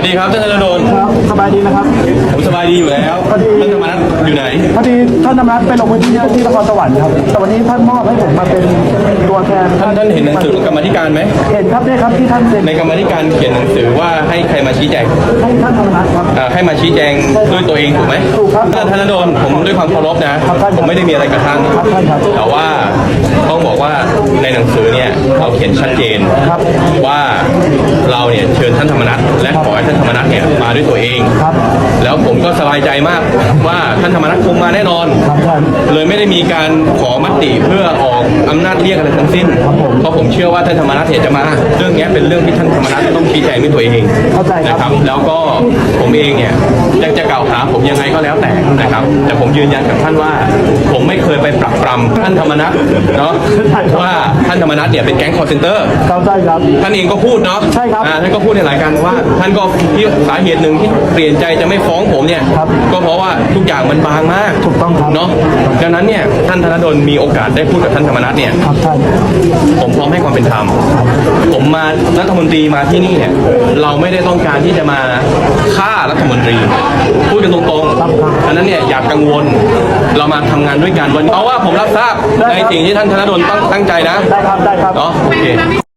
วัสดีครับท่านธนดลครับสบายดีนะครับ ผมสบายดีอยู่แล้วพอดี ท่านธรรมนัฐอยู่ไหน พอดีท่านธรรมนัฐไปลงพื้นที่ที่นครสวรรค์ครับ แต่วันนี้ท่านมอบให้ผมมาเป็นตัวแทนท่านท่านเห็นหนังสือของกรรมาธิการไหม เห็นครับเนี่ยครับที่ท่านเป็นในกรรมาธิการเขียนหนังสือว่าให้ใครมาชี้แจงให้ท่านธรรมนัฐครับอ่าให้มาชี้แจงด้วยตัวเองถูกไหมถูกครับท่านธนดลผมด้วยความเคารพนะ ครับท่านผมไม่ได้มีอะไรกับท่าน ครับท่านครับ แต่ว่าต้องบอกว่าในหนังสือเนี่ยเราเขียนชัดเจนครับว่าเราเนี่ยเชิญท่านธรรมนัฐและขอให้ท่านธรรมนัฐเนี่ยมาด้วยตัวเองครับแล้วผมก็สบายใจมากว่าท่านธรรมนัฐคงมาแน่นอนครับท่านเลยไม่ได้มีการขอมติเพื่อออกอำนาจเรียกอะไรทั้งสิ้นครับผมเพราะผมเชื่อว่าท่านธรรมนัฐเนี่ยจะมา เรื่องเนี้ยเป็นเรื่องที่ท่านธรรมนัฐต้องชี้แจงด้วยตัวเองเข้าใจครับนะครับ แล้วก็ผมเองเนี่ยจะจะกล่าวหาผมยังไงก็แล้วแต่นะครับ แต่ผมยืนยันกับท่านว่า ผมไม่เคยไปปรักปรำท่านธรรมนัฐเนาะใช่ครับว่าท่าน ธรรมนัฐเนี่ยเป็นแก๊งคอร์เซนเตอร์เข้าใจครับ ท่านเองก็พูดเนาะใช่ครับอ่าท่านก็พูดในหลายการว่า ท่านก็ที่สาเหตุหนึ่งที่เปลี่ยนใจจะไม่ฟ้องผมเนี่ย ครับก็เพราะว่าทุกอย่างมันบางมากถูกต้องครับ เนาะดังนั้นเนี่ยท่านธนดลมีโอกาสได้พูดกับท่านธรรมนัฐเนี่ย ครับท่านผมพร้อมให้ความเป็นธรรม ผมมารัฐมนตรีมาที่นี่เนี่ย เราไม่ได้ต้องการที่จะมาฆ่ารัฐมนตรี พูดกันตรงๆดังนั้นเนี่ยอย่ากังวล เรามาทำงานด้วยกันวันนี้เพราะว่าผมรับทราบในสิ่งที่ท่านธนดลตั้งตั้งใจนะได้ครับได้ครับ เนาะโอเค